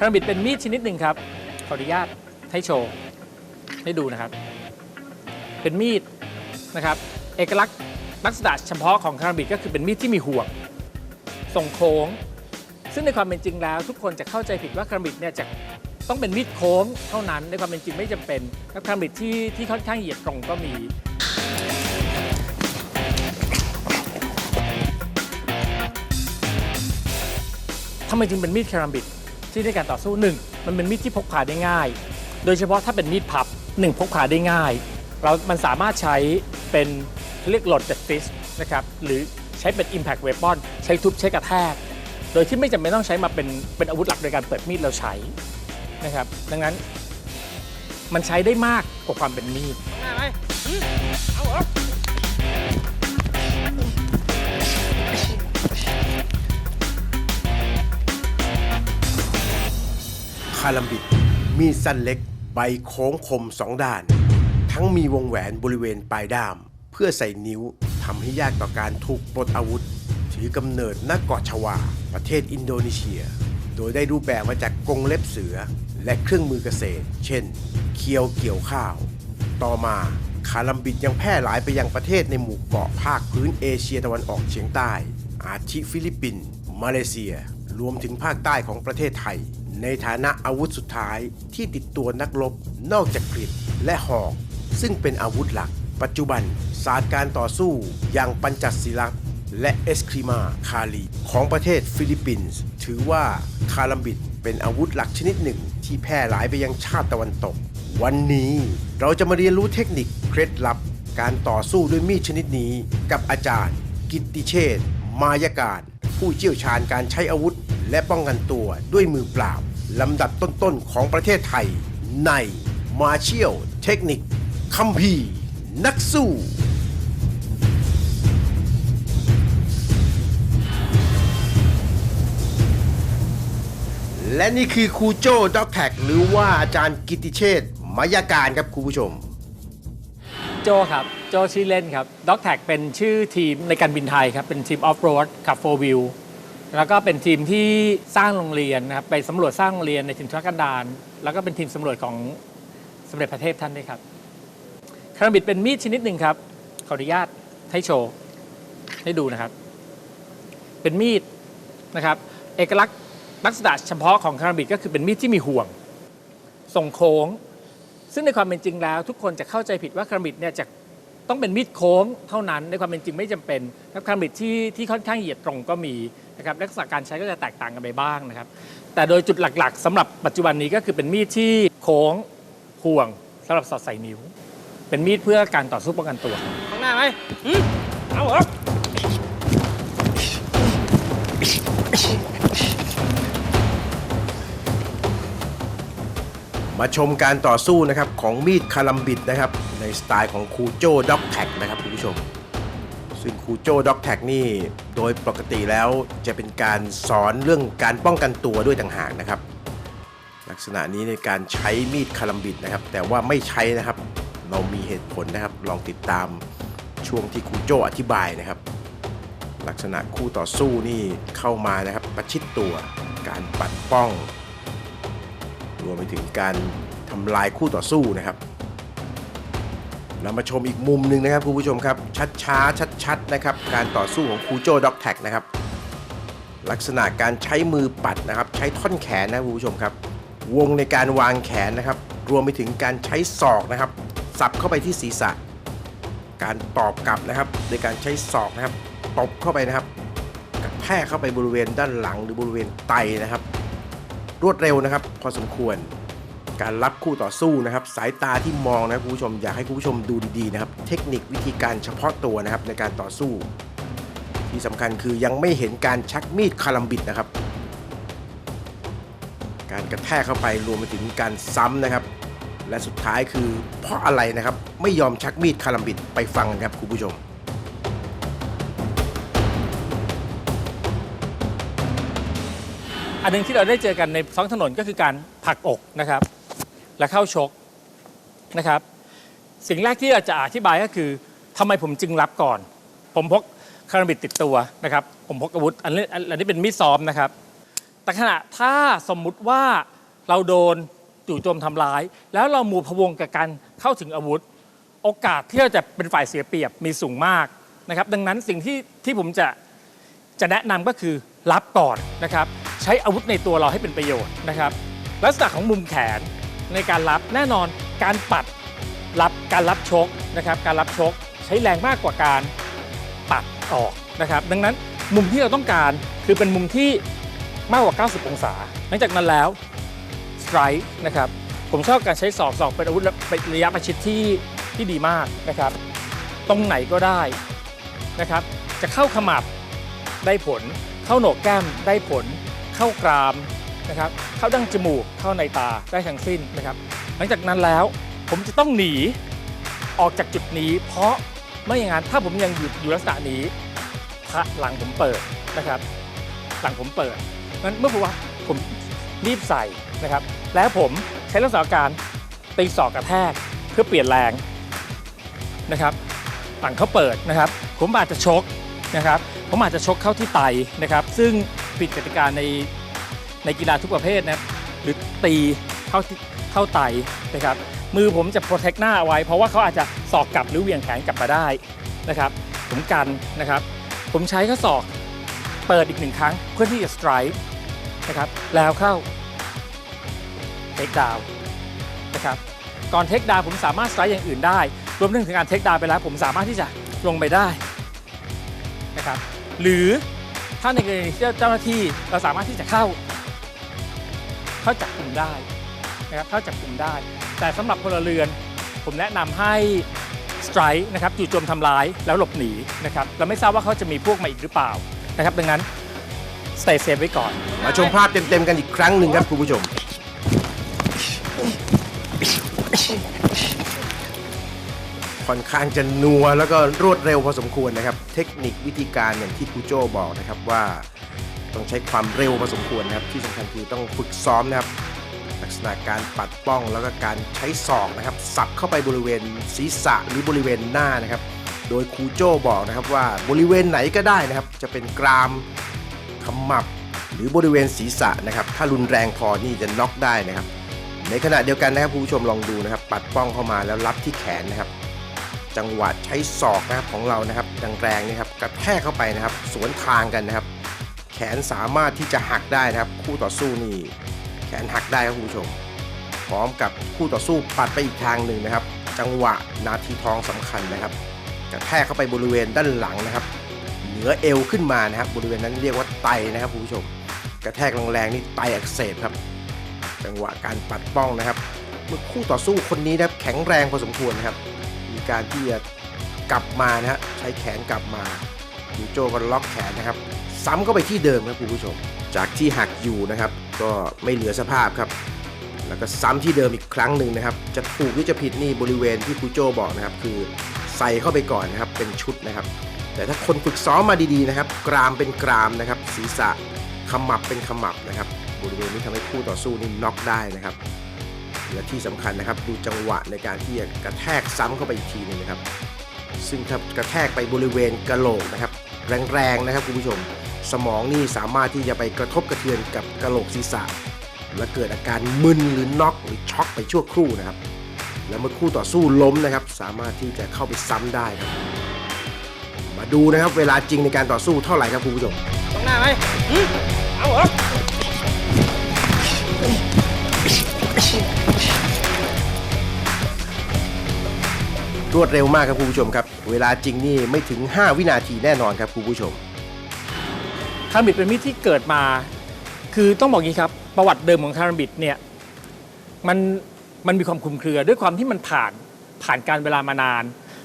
คาราบิดเป็นมีดชนิดหนึ่งครับ ขออนุญาตให้โชว์ให้ดูนะครับ เป็นมีดนะครับ เอกลักษณ์ลักษณะเฉพาะของคาราบิดก็คือเป็นมีดที่มีห่วงทรงโค้ง ซึ่งในความเป็นจริงแล้ว ทุกคนจะเข้าใจผิดว่าคาราบิดเนี่ยจะต้องเป็นมีดโค้งเท่านั้นในความเป็นจริงไม่จำเป็นแล้วคาราบิดที่ที่ค่อนข้างเหยียดตรงก็มีทำไมจึงเป็นมีดเครามิด ที่ในการต่อสู้หนึ่งมันเป็นมีดที่พกพาได้ง่าย โดยเฉพาะถ้าเป็นมีดพับหนึ่งพกพาได้ง่าย เรา มันสามารถใช้เป็นเรียกโหลดเดฟิสนะครับหรือใช้เป็น Impact Weapon ใช้ทุบใช้กระแทก โดยที่ไม่จำเป็นต้องใช้มาเป็นเป็นอาวุธหลักในการเปิดมีดเราใช้นะครับดังนั้นมันใช้ได้มากกว่าความเป็นมีดคาาลัมบิด มีดสั้นเล็ก ใบโค้งคมสองด้าน ทั้งมีวงแหวนบริเวณปลายด้าม เพื่อใส่นิ้วทำให้ยากต่อการถูกปลดอาวุธ ถือกำเนิดณเกาะชวา ประเทศอินโดนีเซีย โดยได้รูปแบบมาจากกรงเล็บเสือ และเครื่องมือเกษตร เช่น เคียวเกี่ยวข้าว ต่อมาคาลัมบิดยังแพร่หลายไปยังประเทศในหมู่เกาะภาคพื้นเอเชียตะวันออกเฉียงใต้ อาทิฟิลิปปินส์มาเลเซีย รวมถึงภาคใต้ของประเทศไทย ในฐานะอาวุธสุดท้ายที่ติดตัวนักรบนอกจากกริดและหอก ซึ่งเป็นอาวุธหลัก ปัจจุบันศาสตร์การต่อสู้อย่างปัญจศิลป์และเอสคริมาคาลี ของประเทศฟิลิปปินส์ถือว่าคาลัมบิดเป็นอาวุธหลักชนิดหนึ่งที่แพร่หลายไปยังชาติตะวันตก วันนี้เราจะมาเรียนรู้เทคนิคเคล็ดลับ การต่อสู้ด้วยมีดชนิดนี้ กับอาจารย์ กิตติเชษ์มายการผู้เชี่ยวชาญการใช้อาวุธ และป้องกันตัวด้วยมือเปล่า ลำดับต้นๆของประเทศไทย ในมาเชียลเทคนิคคัมภีนักสู้ และนี่คือครูโจ้ด็อกแท็กหรือว่าอาจารย์กิติเชษฐ์มายการครับคุณผู้ชม โจครับ โจชื่อเล่นครับด็อกแท็กเป็นชื่อทีมในการบินไทยครับ เป็นทีมออฟโรดขับโฟวิว แล้วก็เป็นทีมที่สร้างโรงเรียนนะครับไปสำรวจสร้างโรงเรียนในถิ่นทุรกันดารแล้วก็เป็นทีมสำรวจของสมเด็จพระเทพท่านด้วยครับคาราบิดเป็นมีดชนิดหนึ่งครับขออนุญาตให้โชว์ให้ดูนะครับ เป็นมีดนะครับ เอกลักษณ์ลักษณะเฉพาะของคาราบิดก็คือเป็นมีดที่มีห่วงทรงโค้ง ซึ่งในความเป็นจริงแล้ว ทุกคนจะเข้าใจผิดว่าคาราบิดเนี่ยจะต้องเป็นมีดโค้งเท่านั้นในความเป็นจริงไม่จำเป็นครับคาราบิดที่ที่ค่อนข้างเหยียดตรงก็มี นะครับลักษณะการใช้ก็จะแตกต่างกันไปบ้างนะครับ แต่โดยจุดหลักๆสำหรับปัจจุบันนี้ก็คือเป็นมีดที่โค้งห่วงสำหรับสอดใส่นิ้ว เป็นมีดเพื่อการต่อสู้ป้องกันตัว ข้างหน้าไหมหืมเอาเหรอมาชมการต่อสู้นะครับของมีดคาลัมบิดนะครับในสไตล์ของครูโจ้ด็อกแท็กนะครับคุณผู้ชม ซึ่งครูโจ้ด็อกแท็กนี่ โดยปกติแล้วจะเป็นการสอนเรื่องการป้องกันตัวด้วยต่างหากนะครับ ลักษณะนี้ในการใช้มีดคาลัมบิดนะครับ แต่ว่าไม่ใช้นะครับ เรามีเหตุผลนะครับ ลองติดตามช่วงที่ครูโจ้อธิบายนะครับ ลักษณะคู่ต่อสู้นี่เข้ามานะครับ ประชิดตัวการปัดป้อง รวมไปถึงการทำลายคู่ต่อสู้นะครับ เรามาชมอีกมุมหนึ่งนะครับคุณผู้ชมครับ ชัดช้าชัดชัดนะครับ การต่อสู้ของครูโจด็อกแท็กนะครับ ลักษณะการใช้มือปัดนะครับ ใช้ท่อนแขนนะคุณผู้ชมครับ วงในการวางแขนนะครับ รวมไปถึงการใช้ศอกนะครับ สับเข้าไปที่ศีรษะ การตอบกลับนะครับ โดยการใช้ศอกนะครับ ตบเข้าไปนะครับกระแทกเข้าไปบริเวณด้านหลังหรือบริเวณไตนะครับ รวดเร็วนะครับ พอสมควร การรับคู่ต่อสู้นะครับ สายตาที่มองนะคุณผู้ชม อยากให้คุณผู้ชมดูดีๆนะครับ เทคนิควิธีการเฉพาะตัวนะครับในการต่อสู้ ที่สำคัญคือยังไม่เห็นการชักมีดคาลัมบิดนะครับ การกระแทกเข้าไปรวมไปถึงการซ้ำนะครับ และสุดท้ายคือเพราะอะไรนะครับ ไม่ยอมชักมีดคาลัมบิดไปฟังกันครับคุณผู้ชมอันหนึงที่เราได้เจอกันในท้องถนนก็คือการผลักอกนะครับ และเข้าชกนะครับ สิ่งแรกที่เราจะอธิบายก็คือทำไมผมจึงรับก่อน ผมพกคาราบิดติดตัวนะครับ ผมพกอาวุธอันนี้อันนี้เป็นมีดซ้อมนะครับ แต่ขณะถ้าสมมุติว่าเราโดนจู่โจมทำร้าย แล้วเรามูพะวงกับการเข้าถึงอาวุธ โอกาสที่เราจะเป็นฝ่ายเสียเปรียบมีสูงมากนะครับ ดังนั้นสิ่งที่ที่ผมจะจะแนะนำก็คือรับก่อนนะครับ ใช้อาวุธในตัวเราให้เป็นประโยชน์นะครับ ลักษณะของมุมแขน ในการรับแน่นอนการปัดรับการรับชกนะครับการรับชกใช้แรงมากกว่าการปัดออกนะครับดังนั้นมุมที่เราต้องการคือเป็นมุมที่มากกว่า 90 องศา หลังจากนั้นแล้วสไตร์นะครับผมชอบการใช้ศอกศอกเป็นอาวุธระยะประชิดที่ที่ดีมากนะครับ ตรงไหนก็ได้นะครับ จะเข้าขมับได้ผล เข้าโหนกแก้มได้ผล เข้ากราม นะครับเข้าดั้งจมูกเข้าในตาได้ทั้งสิ้นนะครับ หลังจากนั้นแล้วผมจะต้องหนีออกจากจุดนี้ เพราะไม่อย่างนั้นถ้าผมยังอยู่อยู่ลักษณะนี้พระหลังผมเปิดนะครับ หลังผมเปิดงั้นเมื่อผมว่าผมรีบใส่นะครับ แล้วผมใช้ลักษณะการตีศอกกระแทกเพื่อเปลี่ยนแรงนะครับหลังเขาเปิดนะครับ ผมอาจจะชกนะครับ ผมอาจจะชกเข้าที่ไตนะครับ ซึ่งผิดกติกาใน ในกีฬาทุกประเภทนะครับหรือตีเข้าเข้าไตนะครับมือผมจะโปรเทคหน้าเอาไว้ เพราะว่าเขาอาจจะสอกกลับหรือเหวี่ยงแขนกลับมาได้นะครับผมกันนะครับ ผมใช้ข้อศอกเปิดอีกหนึ่งครั้งเพื่อที่จะสไตร์นะครับแล้วเข้าเทคดาวนะครับก่อนเทคดาวผมสามารถสไตร์อย่างอื่นได้ รวมถึงการเทคดาวไปแล้ว ผมสามารถที่จะลงไปได้นะครับหรือถ้าในกรณีที่เจ้าหน้าที่เราสามารถที่จะเข้า เข้าจับกลุ่มได้นะครับเข้าจับกลุ่มได้ แต่สำหรับพลเรือน ผมแนะนำให้สไตร์นะครับจู่โจมทำร้ายแล้วหลบหนีนะครับเราไม่ทราบว่าเขาจะมีพวกมาอีกหรือเปล่านะครับดังนั้น stay safe ไว้ก่อน มาชมภาพเต็มๆกันอีกครั้งหนึ่งครับคุณผู้ชมค่อนข้างจะนัวแล้วก็รวดเร็วพอสมควรนะครับ เทคนิควิธีการอย่างที่ครูโจบอกนะครับว่า ต้องใช้ความเร็วพอสมควรนะครับ ที่สำคัญคือต้องฝึกซ้อมนะครับ ลักษณะการปัดป้องแล้วก็การใช้ศอกนะครับ สับเข้าไปบริเวณศีรษะหรือบริเวณหน้านะครับ โดยครูโจบอกนะครับว่าบริเวณไหนก็ได้นะครับ จะเป็นกรามขมับหรือบริเวณศีรษะนะครับ ถ้ารุนแรงพอนี่จะน็อกได้นะครับ ในขณะเดียวกันนะครับผู้ชมลองดูนะครับ ปัดป้องเข้ามาแล้วรับที่แขนนะครับจังหวะใช้ศอกนะครับของเรานะครับแรงๆนะครับกระแทกเข้าไปนะครับ สวนทางกันนะครับ ขนสามารถที่จะหักได้นะครับ คู่ต่อสู้นี่แขนหักได้ครับคุณผู้ชม พร้อมกับคู่ต่อสู้ปัดไปอีกทางหนึ่งนะครับ จังหวะนาทีทองสำคัญนะครับกระแทกเข้าไปบริเวณด้านหลังนะครับ เหนือเอวขึ้นมานะครับ บริเวณนั้นเรียกว่าไตนะครับคุณผู้ชม กระแทกแรงๆนี่ไตอักเสบครับ จังหวะการปัดป้องนะครับเมื่อคู่ต่อสู้คนนี้นะครับแข็งแรงพอสมควรนะครับ มีการที่จะกลับมานะฮะใช้แขนกลับมายูโจก็ล็อกแขนนะครับ ซ้ำเข้าไปที่เดิมครับคุณผู้ชม จากที่หักอยู่นะครับ ก็ไม่เหลือสภาพครับ แล้วก็ซ้ำที่เดิมอีกครั้งหนึ่งนะครับ จะถูกหรือจะผิดนี่บริเวณที่ครูโจบอกนะครับ คือใส่เข้าไปก่อนนะครับเป็นชุดนะครับ แต่ถ้าคนฝึกซ้อมมาดีๆนะครับ กรามเป็นกรามนะครับ ศีรษะขมับเป็นขมับนะครับ บริเวณนี้ทำให้คู่ต่อสู้นี่น็อกได้นะครับและที่สำคัญนะครับดูจังหวะในการที่จะกระแทกซ้ำเข้าไปอีกทีหนึงนะครับ ซึ่งถ้ากระแทกไปบริเวณกระโหลกนะครับ แรงๆนะครับคุณผู้ชม สมองนี่สามารถที่จะไปกระทบกระเทือนกับกะโหลกศีรษะ และเกิดอาการมึนหรือน็อกหรือช็อกไปชั่วครู่นะครับ แล้วเมื่อคู่ต่อสู้ล้มนะครับ สามารถที่จะเข้าไปซ้ำได้ครับมาดูนะครับเวลาจริงในการต่อสู้เท่าไหร่ครับคุณผู้ชมต้องหน้าไหมหึเอาเหรอรวดเร็วมากครับคุณผู้ชมครับ เวลาจริงนี่ไม่ถึง 5 วินาทีแน่นอนครับคุณผู้ชม คาร์บิดเป็นมีดที่เกิดมา คือต้องบอกอย่างนี้ครับ ประวัติเดิมของคาร์บิดเนี่ยมันมันมีความคลุมเครือ ด้วยความที่มันผ่านผ่านการเวลามานาน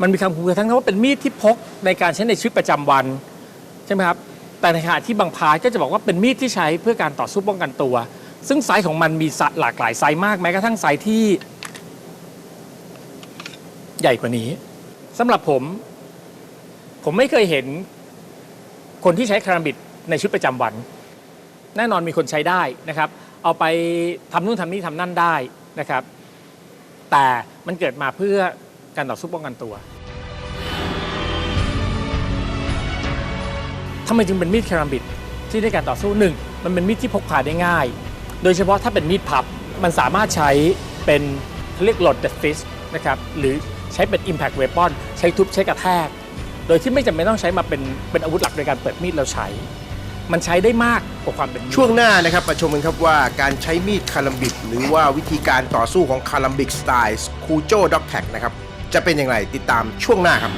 มันมีความคลุมเครือทั้งที่ว่าเป็นมีดที่พกในการใช้ในชีวิตประจำวันใช่ไหมครับแต่ในขณะที่บางพาร์ทก็จะบอกว่าเป็นมีดที่ใช้เพื่อการต่อสู้ป้องกันตัว ซึ่งไซส์ของมันมีหลากหลายไซส์มากแม้กระทั่งไซส์ที่ ใหญ่กว่านี้สำหรับผม ผมไม่เคยเห็นคนที่ใช้คาราบิด ในชีวิตประจำวัน แน่นอนมีคนใช้ได้นะครับ เอาไปทำนู่นทำนี่ทำนั่นได้นะครับ แต่มันเกิดมาเพื่อการต่อสู้ป้องกันตัวทำไมจึงเป็นมีดคาราบิดที่ได้การต่อสู้หนึ่งมันเป็นมีดที่พกพาได้ง่าย โดยเฉพาะถ้าเป็นมีดพับ มันสามารถใช้เป็นเรียก loaded fist นะครับหรือใช้เป็น impact weapon ใช้ทุบใช้กระแทก โดยที่ไม่จำเป็นต้องใช้มาเป็นเป็นอาวุธหลักในการเปิดมีดเราใช้ มันใช้ได้มากกว่าความเป็นมีดช่วงหน้านะครับมาชมกันครับว่าการใช้มีดคาลัมบิก หรือว่าวิธีการต่อสู้ของคาลัมบิกสไตล์คูโจด็อกแท็กนะครับจะเป็นอย่างไรติดตามช่วงหน้าครับ